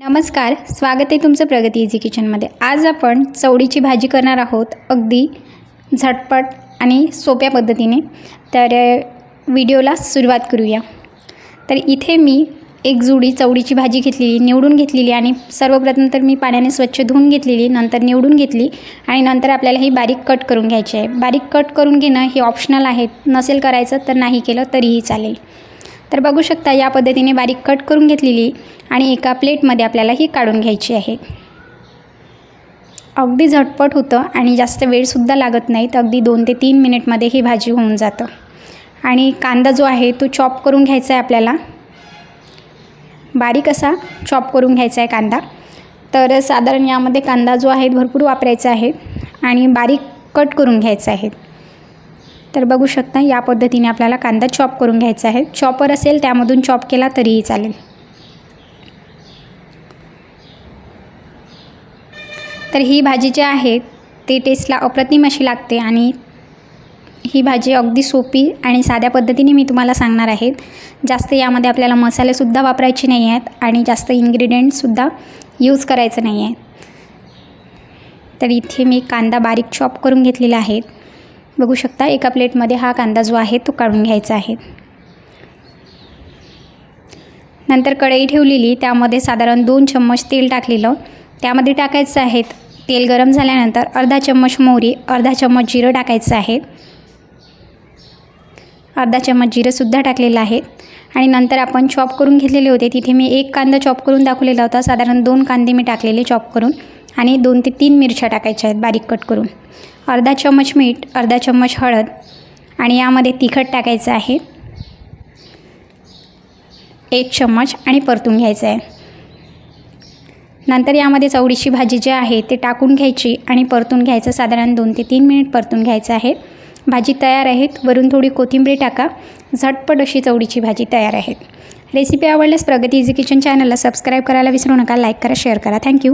नमस्कार स्वागत आहे तुमचं प्रगती इझी किचनमध्ये आज आपण चवडीची भाजी करणार आहोत अगदी झटपट आणि सोप्या पद्धतीने. तर व्हिडिओला सुरुवात करूया. तर इथे मी एक जुडी चवडीची भाजी घेतलेली निवडून घेतलेली आणि सर्वप्रथम तर मी पाण्याने स्वच्छ धुवून घेतलेली नंतर निवडून घेतली आणि नंतर आपल्याला ही बारीक कट करून घ्यायची आहे. बारीक कट करून घेणं हे ऑप्शनल आहे नसेल करायचं तर नाही केलं तरीही चालेल. तर बघू शकता या पद्धतीने बारीक कट करून घेतलेली आणि एका प्लेटमध्ये आपल्याला ही काढून घ्यायची आहे. अगदी झटपट होतं आणि जास्त वेळसुद्धा लागत नाही तर अगदी दोन ते तीन मिनिटमध्ये ही भाजी होऊन जातं. आणि कांदा जो आहे तो चॉप करून घ्यायचा आहे आपल्याला. बारीक असा चॉप करून घ्यायचा आहे कांदा. तर साधारण यामध्ये कांदा जो आहे भरपूर वापरायचा आहे आणि बारीक कट करून घ्यायचा आहे. तर बघू शकता या पद्धतीने आपल्याला कांदा चॉप करून घ्यायचा आहे. चॉपर असेल त्यामधून चॉप केला तरीही चालेल. तर ही भाजी जी आहे ती टेस्टला अप्रतिम अशी लागते आणि ही भाजी अगदी सोपी आणि साध्या पद्धतीने मी तुम्हाला सांगणार आहे. जास्त यामध्ये आपल्याला मसालेसुद्धा वापरायचे नाही आहेत आणि जास्त इन्ग्रेडियंटसुद्धा यूज करायचं नाही आहे. तर इथे मी कांदा बारीक चॉप करून घेतलेला आहे. बघू शकता एका प्लेटमध्ये हा कांदा जो आहे तो काढून घ्यायचा आहे. नंतर कढई ठेवलेली त्यामध्ये साधारण दोन चम्मच तेल टाकलेलं. त्यामध्ये टाकायचं आहे तेल गरम झाल्यानंतर अर्धा चम्मच मोहरी अर्धा चम्मच जिरं टाकायचं आहे. अर्धा चम्मच जिरंसुद्धा टाकलेलं आहे. आणि नंतर आपण चॉप करून घेतलेले होते तिथे मी एक कांदा चॉप करून दाखवलेला होता. साधारण दोन कांदे मी टाकलेले चॉप करून. आणि दोन ते तीन मिरच्या टाकायच्या आहेत बारीक कट करून. अर्धा चम्मच मीठ अर्धा चम्मच हळद आणि यामध्ये तिखट टाकायचं आहे. एक चम्मच आणि परतून घ्यायचं आहे. नंतर यामध्ये चवडीची भाजी जी आहे ते टाकून घ्यायची आणि परतून घ्यायचं साधारण दोन ते तीन मिनिट परतून घ्यायचं आहे. भाजी तयार आहेत. वरून थोडी कोथिंबीर टाका. झटपट अशी चवडीची भाजी तयार आहे. रेसिपी आवडल्यास प्रगती इझी किचन चॅनलला सबस्क्राईब करायला विसरू नका. लाईक करा शेअर करा. थँक्यू.